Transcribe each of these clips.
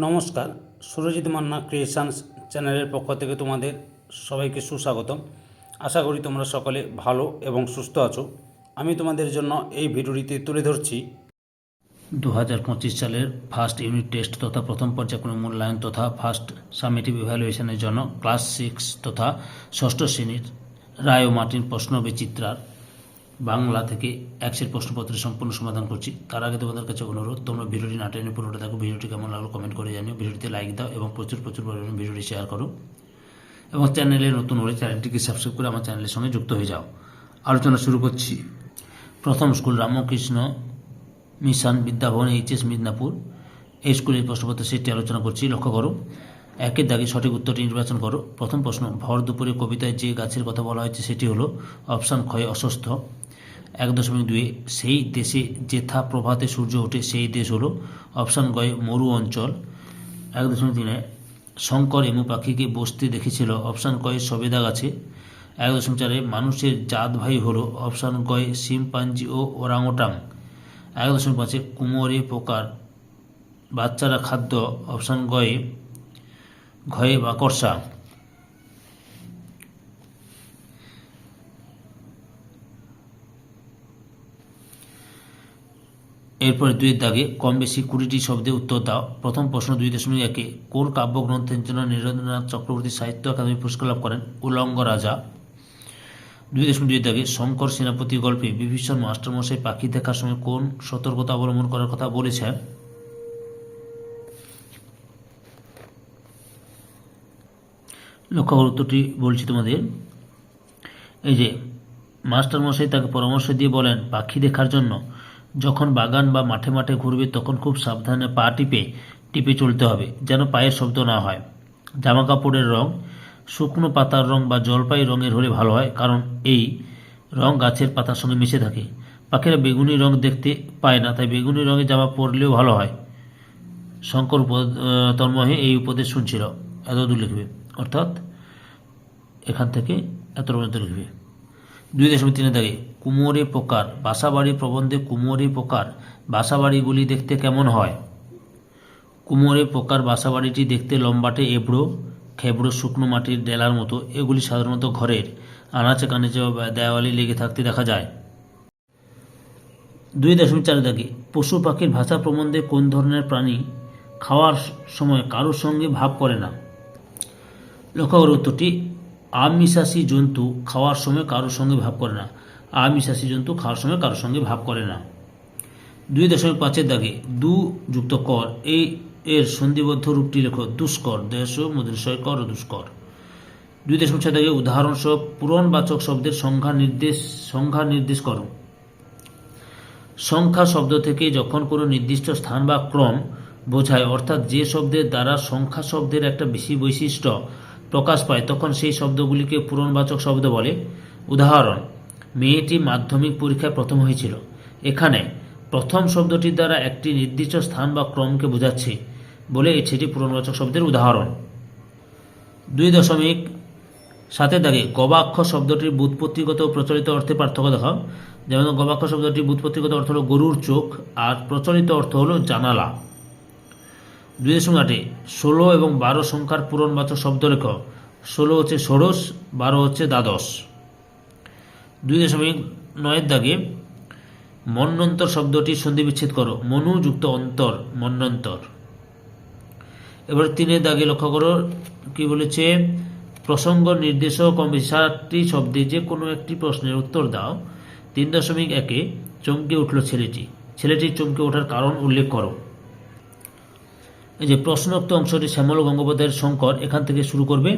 নমস্কার, সুরজিৎ মান্না ক্রিয়েশনস চ্যানেলের পক্ষ থেকে তোমাদের সবাইকে সুস্বাগতম। আশা করি তোমরা সকলে ভালো এবং সুস্থ আছো। আমি তোমাদের জন্য এই ভিডিওটিতে তুলে ধরছি। দু হাজার পঁচিশ সালের ফার্স্ট ইউনিট টেস্ট তথা প্রথম পর্যায়ক্রমিক মূল্যায়ন তথা ফার্স্ট সামেটিভ ইভ্যালুয়েশনের জন্য ক্লাস সিক্স তথা ষষ্ঠ শ্রেণির রায় ও মার্টিন প্রশ্ন বিচিত্রার বাংলা থেকে একশের প্রশ্নপত্রের সম্পূর্ণ সমাধান করছি। তার আগে তোমাদের কাছে অনুরোধ, তোমরা ভিডিওটি না টেনে পুরোটা দেখো, ভিডিওটি কেমন লাগল কমেন্ট করে জানিও। ভিডিওটিতে লাইক দাও এবং প্রচুর প্রচুর পরিমাণে ভিডিওটি শেয়ার করো। এবং চ্যানেলে নতুন হলে চ্যানেলটিকে সাবস্ক্রাইব করে আমার চ্যানেলের সঙ্গে যুক্ত হয়ে যাও। আলোচনা শুরু করছি। প্রথম school Ramakrishna Mission Vidyabhavan HS Midnapore. এই স্কুলের প্রশ্নপত্র সেটি আলোচনা করছি, লক্ষ্য করো। একের দাগে সঠিক উত্তরটি নির্বাচন করো। প্রথম প্রশ্ন, ভর দুপুরে কবিতায় যে গাছের কথা বলা হয়েছে সেটি হলো অপশান ক্ষয় অসুস্থ। এক দশমিক দুই, সেই দেশে যেথা প্রভাতে সূর্য ওঠে, সেই দেশ হলো অপশান গয় মরু অঞ্চল। এক দশমিক তিনে, শঙ্কর এমু পাখিকে বসতে দেখেছিল, অপশান কয় সবেদা গাছে। এক দশমিক চারে, মানুষের জাত ভাই হলো, অপশান গয় শিমপাঞ্জি ও ওরাংওটাং। এক দশমিক পাঁচে, কুমোরে পোকার বাচ্চারা খাদ্য, অপশান গয়ে ঘয়ে মাকড়সা এরপরে দুইয়ের দাগে কম বেশি কুড়িটি শব্দে উত্তর দাও। প্রথম প্রশ্ন দুই দশমিক একে। কোন কাব্যগ্রন্থের জন্য নীরেন্দ্রনাথ চক্রবর্তী সাহিত্য একাডেমি পুরস্কার লাভ করেন উলঙ্গ রাজা। দুই দশমিক দুই দাগে শঙ্কর সেনাপতি গল্পে বিভীষণ মাস্টারমশাই পাখি দেখার সময় কোন সতর্কতা অবলম্বন করার কথা বলেছেন? লক্ষ্য উত্তরটি বলছি তোমাদের। এই যে, মাস্টারমশাই তাকে পরামর্শ দিয়ে বলেন, পাখি দেখার জন্য। যখন বাগান বা মাঠে মাঠে ঘুরবে, তখন খুব সাবধানে পা টিপে টিপে চলতে হবে, যেন পায়ের শব্দ না হয়। জামা কাপড়ের রং, শুকনো পাতার রং বা জলপাই রঙের হলে ভালো হয়, কারণ এই রং গাছের পাতার সঙ্গে মিশে থাকে। পাখিরা বেগুনি রং দেখতে পায় না, তাই বেগুনি রঙের জামা পরলেও ভালো হয়। শঙ্কর তন্মহে এই উপদেশ শুনছিল। এত লিখবে। অর্থাৎ এখান থেকে এত পর্যন্ত লিখবে। দুই দশমিক তিনে দাগে, কুমোরে পোকার বাসাবাড়ি প্রবন্ধে কুমোরে পোকার বাসাবাড়িগুলি দেখতে কেমন হয়? কুমোরে পোকার বাসাবাড়িটি দেখতে লম্বাটে এবড়ো, খেবড়ো শুকনো মাটির ডেলার মতো, এগুলি সাধারণত ঘরের, আনাচে কানাচে দেওয়ালে লেগে থাকতে দেখা যায়। দুই দশমিক চার দাগে, পশু পাখির ভাষা প্রবন্ধে কোন ধরনের প্রাণী খাওয়ার সময় কারোর সঙ্গে ভাব করে না? লক্ষ্য উত্তরটি আমিষাসী জন্তু খাওয়ার সময় কারোর সঙ্গে ভাব করে না। আমিষাসী জন্তু খাওয়ার সময় কারোর সঙ্গে ভাব করে না। দুই দশমিক পাঁচের দাগে দু যুক্ত কর। এই এর সন্ধিবদ্ধ রূপটি লেখো দুষ্কর দেশ মুদ্রিশয় কর ও দুষ্কর। দুই দশমিক ছয় দাগে উদাহরণস্বরূপ পূরণবাচক শব্দের সংখ্যা নির্দেশ সংখ্যা নির্দেশ করো। সংখ্যা শব্দ থেকে যখন কোনো নির্দিষ্ট স্থান বা ক্রম বোঝায়, অর্থাৎ যে শব্দের দ্বারা সংখ্যা শব্দের একটা বেশি বৈশিষ্ট্য প্রকাশ পায়, তখন সেই শব্দগুলিকে পূরণবাচক শব্দ বলে। উদাহরণ, মেয়েটি মাধ্যমিক পরীক্ষায় প্রথম হয়েছিল। এখানে প্রথম শব্দটির দ্বারা একটি নির্দিষ্ট স্থান বা ক্রমকে বোঝাচ্ছে বলে সেটি পূরণবাচক শব্দের উদাহরণ। দুই দশমিক সাথে দাগে গবাক্ষ শব্দটির বুৎপত্তিগত প্রচলিত অর্থে পার্থক্য দেখাও। যেমন গবাক্ষ শব্দটির বুৎপত্তিগত অর্থ হলো গরুর চোখ, আর প্রচলিত অর্থ হলো জানালা। দুই দশমিক আটে ষোলো এবং বারো সংখ্যার পূরণবাচক শব্দ লেখ ষোলো হচ্ছে ষোড়শ, বারো হচ্ছে দ্বাদশ। দুই দশমিক নয়ের দাগে মন্বন্তর শব্দটি সন্ধি বিচ্ছেদ করো। মনু যুক্ত অন্তর মন্বন্তর এবার তিনের দাগে লক্ষ্য করো কি বলেছে, প্রসঙ্গ, নির্দেশক বেশি শব্দে যে কোনো একটি প্রশ্নের উত্তর দাও। তিন দশমিক একে চমকে উঠল ছেলেটি। ছেলেটির চমকে ওঠার কারণ উল্লেখ করো। এই যে প্রশ্নোক্ত অংশটি শ্যামল গঙ্গোপাধ্যায়ের শঙ্কর এখান থেকে শুরু করবে।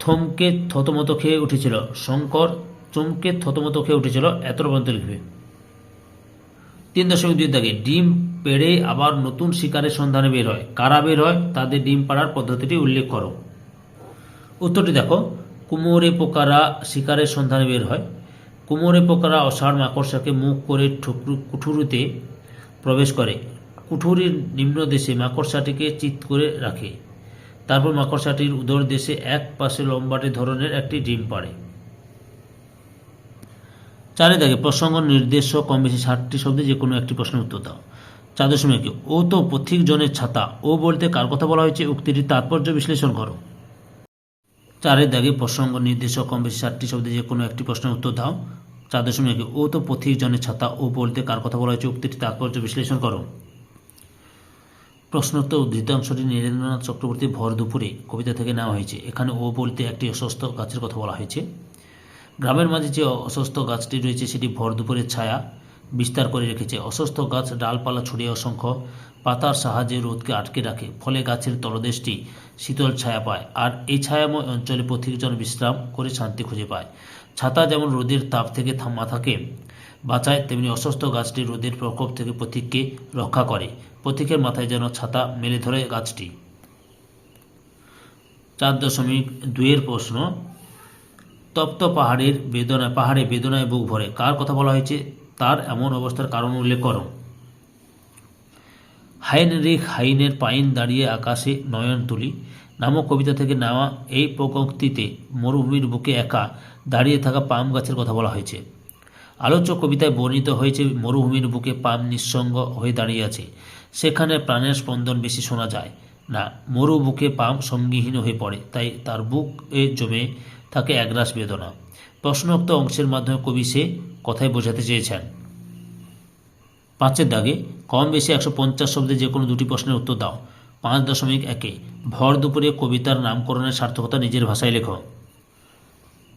থমকে থতমত খেয়ে উঠেছিল। শঙ্কর চমকে থতমত খেয়ে উঠেছিল। এত পর্যন্ত লিখবে। তিন দশমিক দুই দাগে, ডিম পেড়ে আবার নতুন শিকারের সন্ধানে বের হয়। কারা বের হয়? তাদের ডিম পাড়ার পদ্ধতিটি উল্লেখ করো। উত্তরটি দেখো। কুমোরে পোকারা শিকারের সন্ধানে বের হয়। কুমোরে পোকারা অষাঢ় মাকড়সাকে মুখ করে ঠুকরু কুঠুরুতে প্রবেশ করে। কুঠুরির নিম্নদেশে মাকড়সাটিকে চিৎ করে রাখে। তারপর মাকড়সাটির উদর দেশে এক পাশে লম্বাটে ধরনের একটি ডিম পাড়ে। চারে দাগে প্রসঙ্গ, নির্দেশ কম বেশি ষাটটি শব্দে যে কোনো একটি প্রশ্নের উত্তর দাও। চার দশমিক ও তো পথিক জনের ছাতা। ও বলতে কার কথা বলা হয়েছে? উক্তিটির তাৎপর্য বিশ্লেষণ করো। চারের দাগে প্রসঙ্গ নির্দেশক কম বেশি ষাটটি শব্দে যে কোনো একটি প্রশ্নের উত্তর দাও। চার দশমিক ও তো পথিক জনের ছাতা। ও বলতে কার কথা বলা হয়েছে? উক্তিটির তাৎপর্য বিশ্লেষণ করো। প্রশ্নোত্তর উদ্ধৃতাংশটি নীরেন্দ্রনাথ চক্রবর্তী ভর দুপুরে কবিতা থেকে নেওয়া হয়েছে। এখানে ও বলতে একটি অসুস্থ গাছের কথা বলা হয়েছে। গ্রামের মাঝে যে অসুস্থ গাছটি রয়েছে, সেটি ভর দুপুরের ছায়া বিস্তার করে রেখেছে। অসুস্থ গাছ ডালপালা ছড়িয়ে অসংখ্য পাতার সাহায্যে রোদকে আটকে রাখে, ফলে গাছের তলদেশটি শীতল ছায়া পায় আর এই ছায়াময় অঞ্চলে পথিকজন বিশ্রাম করে শান্তি খুঁজে পায়। ছাতা যেমন রোদের তাপ থেকে মাথাকে বাঁচায়, তেমনি অসুস্থ গাছটি রোদের প্রকোপ থেকে পথিককে রক্ষা করে। পথিকের মাথায় যেন ছাতা মেলে ধরে গাছটি। চার দশমিক দুইয়ের প্রশ্ন, তপ্ত পাহাড়ের বেদনায় পাহাড়ে বেদনায় বুক ভরে। কার কথা বলা হয়েছে? তার এমন অবস্থার কারণ উল্লেখ করো। হাইনরিখ হাইনের পাইন দাঁড়িয়ে আকাশে নয়ন তুলি। নামক কবিতা থেকে নেওয়া এই প্রকক্তিতে মরুভূমির বুকে একা দাঁড়িয়ে থাকা পাম গাছের কথা বলা হয়েছে। আলোচ্য কবিতায় বর্ণিত হয়েছে মরুভূমির বুকে পাম নিঃসঙ্গ হয়ে দাঁড়িয়ে আছে। সেখানে প্রাণের স্পন্দন বেশি শোনা যায় না। মরু বুকে পাম সঙ্গীহীন হয়ে পড়ে, তাই তার বুকে জমে থাকে একরাশ বেদনা। প্রশ্নোক্ত অংশের মাধ্যমে কবি সে কথাই বোঝাতে চেয়েছেন। পাঁচের দাগে, কম বেশি একশো পঞ্চাশ শব্দে যে কোনো দুটি প্রশ্নের উত্তর দাও। পাঁচ দশমিক একে। ভর দুপুরে কবিতার নামকরণের সার্থকতা নিজের ভাষায় লেখো।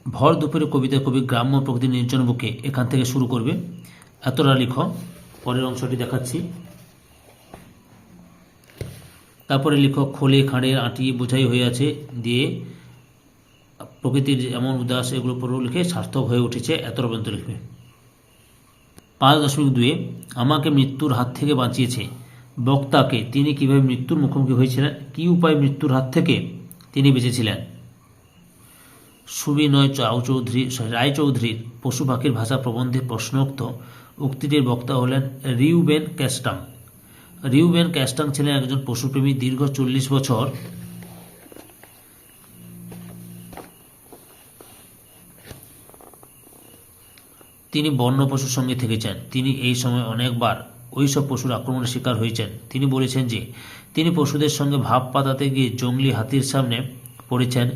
ভর দুপুরে কবিতা কবি গ্রাম্য প্রকৃতি নির্জন বুকে এখান থেকে শুরু করবে। এতটা লিখো, পরের অংশটি দেখাচ্ছি। তারপরে লিখো, খোলে খাঁড়ের আঁটি বোঝাই হয়ে আছে দিয়ে প্রকৃতির এমন উদাস এগুলো পরেও লিখে সার্থক হয়ে উঠেছে, এতটা পর্যন্ত লিখবে। পাঁচ দশমিক দুয়ে, আমাকে মৃত্যুর হাত থেকে বাঁচিয়েছে। বক্তাকে তিনি কীভাবে মৃত্যুর মুখোমুখি হয়েছিলেন, কী উপায় মৃত্যুর হাত থেকে তিনি বেঁচেছিলেন? সুবিনয় চৌধুরী রায়চৌধুরীর পশু পাখির ভাষা প্রবন্ধে প্রশ্নোক্ত উক্তিটির বক্তা হলেন রিউবেন ক্যাস্টাং। রিউবেন ক্যাস্টাং ছিলেন একজন পশুপ্রেমী দীর্ঘ চল্লিশ বছর। তিনি বন্য পশুর সঙ্গে থেকেছেন। তিনি এই সময় অনেকবার ওই সব পশুর আক্রমণের শিকার হয়েছেন। তিনি বলেছেন যে, তিনি পশুদের সঙ্গে ভাব পাতাতে গিয়ে জঙ্গলি হাতির সামনে পড়েছেন।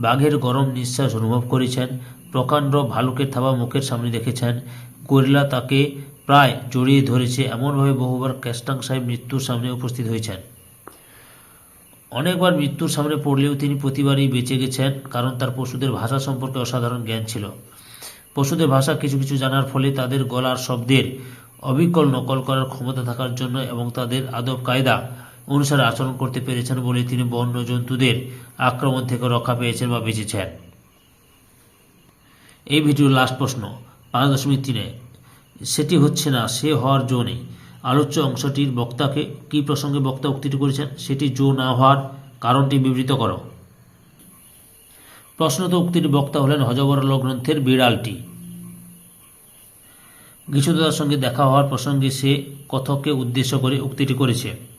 বাঘের গরম নিঃশ্বাস অনুভব করেছেন। প্রকাণ্ড ভালুকের থাবা মুখের সামনে দেখেছেন। গরিলা তাকে প্রায় জড়িয়ে ধরেছে। এমনভাবে বহুবার ক্যাস্টাং সাহেব মৃত্যুর সামনে উপস্থিত হয়েছেন। অনেকবার মৃত্যুর সামনে পড়লেও তিনি প্রতিবারই বেঁচে গেছেন, কারণ তার পশুদের ভাষা সম্পর্কে অসাধারণ জ্ঞান ছিল। পশুদের ভাষা কিছু কিছু জানার ফলে তাদের গলার শব্দের অবিকল নকল করার ক্ষমতা থাকার জন্য এবং তাদের আদব কায়দা অনুসারে আচরণ করতে পেরেছেন বলে তিনি বন্য জন্তুদের আক্রমণ থেকে রক্ষা পেয়েছেন বা বেঁচেছেন। এই ভিডিওর লাস্ট প্রশ্ন, পাঁচ দশমিক তিনে, সেটি হচ্ছে না, সে হওয়ার জো নেই। আলোচ্য অংশটির বক্তাকে কী প্রসঙ্গে বক্তা উক্তিটি করেছেন? সেটি জো না হওয়ার কারণটি বিবৃত করো। প্রশ্নত উক্তির বক্তা হলেন হজবরল গ্রন্থের বিড়ালটি। গিছুদার সঙ্গে দেখা হওয়ার প্রসঙ্গে সে কথককে উদ্দেশ্য করে উক্তিটি করেছে।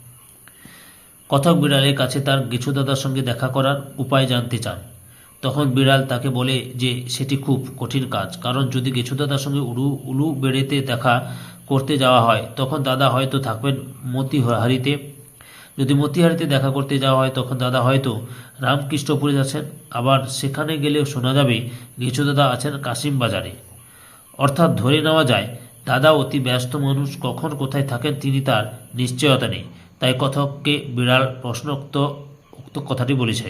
কথক বিড়ালের কাছে তার গিছুদাদার সঙ্গে দেখা করার উপায় জানতে চান। তখন বিড়াল তাকে বলে যে, সেটি খুব কঠিন কাজ। কারণ যদি গেছুদাদার সঙ্গে উলু উলু বেড়েতে দেখা করতে যাওয়া হয়, তখন দাদা হয়তো থাকবেন মতিহারিতে। যদি মতিহারিতে দেখা করতে যাওয়া হয়, তখন দাদা হয়তো রামকৃষ্ণপুরে যাচ্ছেন আবার সেখানে গেলেও শোনা যাবে গেছুদাদা আছেন কাশিম বাজারে। অর্থাৎ ধরে নেওয়া যায়, দাদা অতি ব্যস্ত মানুষ, কখন কোথায় থাকেন তিনি তার নিশ্চয়তা নেই। তাই কথককে বিড়াল প্রশ্নোক্ত, উক্ত কথাটি বলেছে।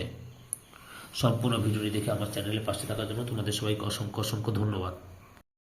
সম্পূর্ণ ভিডিওটি দেখে আমার চ্যানেলে পাশে থাকার জন্য তোমাদের সবাইকে অসংখ্য অসংখ্য ধন্যবাদ।